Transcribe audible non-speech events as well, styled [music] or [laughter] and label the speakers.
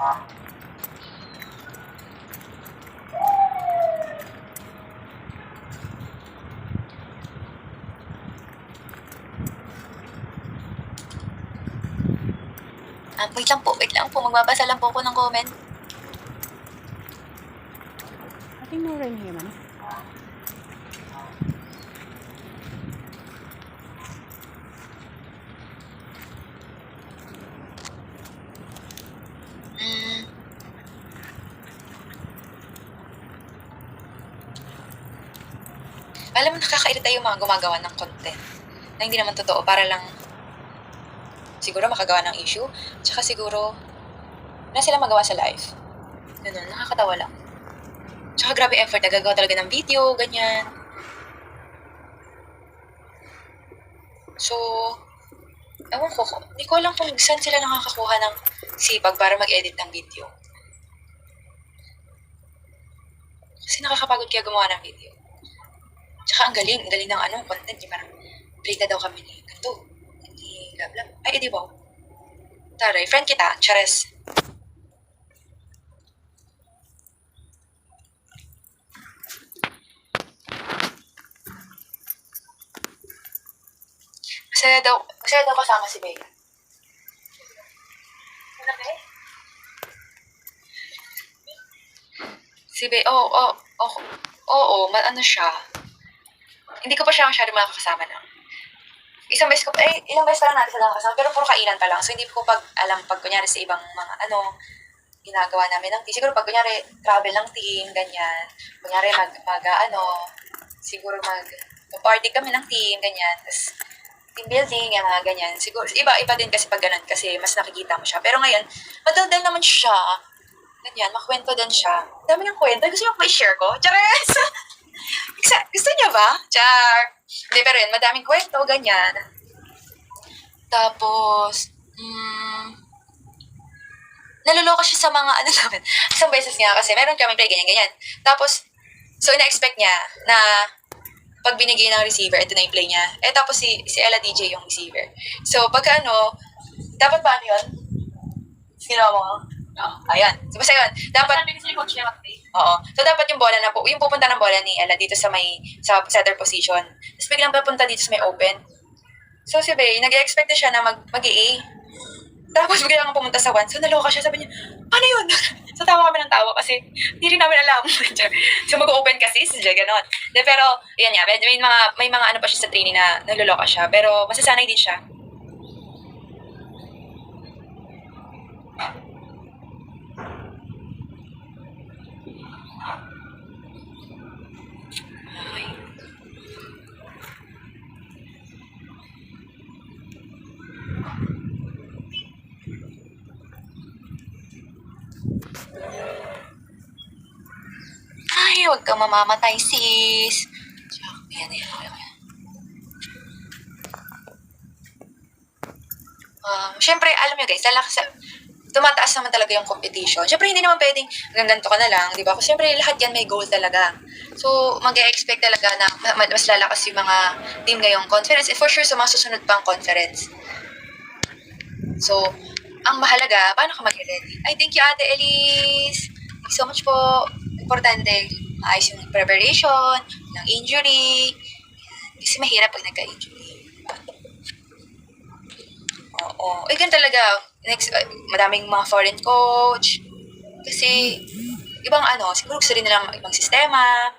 Speaker 1: Ah, wait lang po, wait lang po. Magbabasa lang po ako ng comment.
Speaker 2: Ating mo rin naman.
Speaker 1: Mm. Alam mo, nakakairita yung mga gumagawa ng content na hindi naman totoo para lang siguro makagawa ng issue. Tsaka siguro na sila magawa sa live. Ganun, nakakatawa lang. Tsaka grabe effort, nagagawa talaga ng video, ganyan. So, ewan ko, hindi ko alam kung saan sila nakakakuha ng sipag para mag-edit ng video. Kasi nakakapagod kaya gumawa ng video. Tsaka ang galing, ang galing ng ano, content. Yung parang, play na daw kami ni ganito. Ni blah. Ay, edi wow. Taray, friend kita, Chares. Masaya daw, masaya daw kasama si Bea. Eh? Si Bea, oo, oo, oo, oo, ma- ano siya. Hindi ko pa siya masyado makakasama na. Isang beses ko, eh, ilang beses pa lang natin sila nakasama, pero puro kainan pa lang. So, hindi ko pag alam pag kunyari sa ibang mga, ano, ginagawa namin ng team. Siguro pag kunyari travel ng team, ganyan. Kunyari mag, mag ano, siguro mag, party kami ng team, ganyan. Tapos, team building, yung mga ganyan. Siguro, iba, iba din kasi pag ganun, kasi mas nakikita mo siya. Pero ngayon, madaldal naman siya. Ganyan, makwento din siya. Dami ng kwento. Gusto niyo may share ko? Chares! [laughs] Gusto niya ba? Char! Hindi, pero yun, madaming kwento, ganyan. Tapos, mm, naluloko siya sa mga, [laughs] ano namin, isang beses nga kasi, meron kami play, ganyan, ganyan. Tapos, so, ina-expect niya na pag binigay ng receiver, ito na yung play niya. Eh, tapos si, si Ella DJ yung receiver. So, pagka ano, dapat ba ano yun? Sino mo? Oo, ayan. So, basta yun. Dapat,
Speaker 3: Sabi kasi coach niya mag-play.
Speaker 1: Oo. So, dapat yung bola na po, yung pupunta ng bola ni Ella dito sa may, sa setter position. Tapos biglang papunta dito sa may open. So, si Bey, nag-expect na siya na mag, mag-AA. Tapos biglang pumunta sa one. So, naloka siya. Sabi niya, paano yun? [laughs] so, tawa kami ng tawa kasi hindi rin namin alam. [laughs] so, mag-open kasi, siya ganon. De, pero, yan nga, may, may mga, may mga ano pa siya sa training na naloloka siya. Pero, masasanay din siya. Ay. Huwag ka mamamatay, sis. Ayan, ayan, ayan. Um, Siyempre, alam nyo guys, sa, tumataas naman talaga yung competition. Siyempre, hindi naman pwedeng ganito ka na lang, di ba? Kasi siyempre, lahat yan may goal talaga. So, mag expect talaga na ma- mas lalakas yung mga team ngayong conference. And for sure, sa mga susunod pang conference. So, ang mahalaga, paano ka mag-ready? Ay, thank you, Ate Elise. Thank you so much po. Importante, ayos yung preparation, ng injury. Kasi mahirap pag nagka-injury. Oo. Eh, ganun talaga. Next, uh, madaming mga foreign coach. Kasi, ibang ano, siguro gusto rin nilang ibang sistema.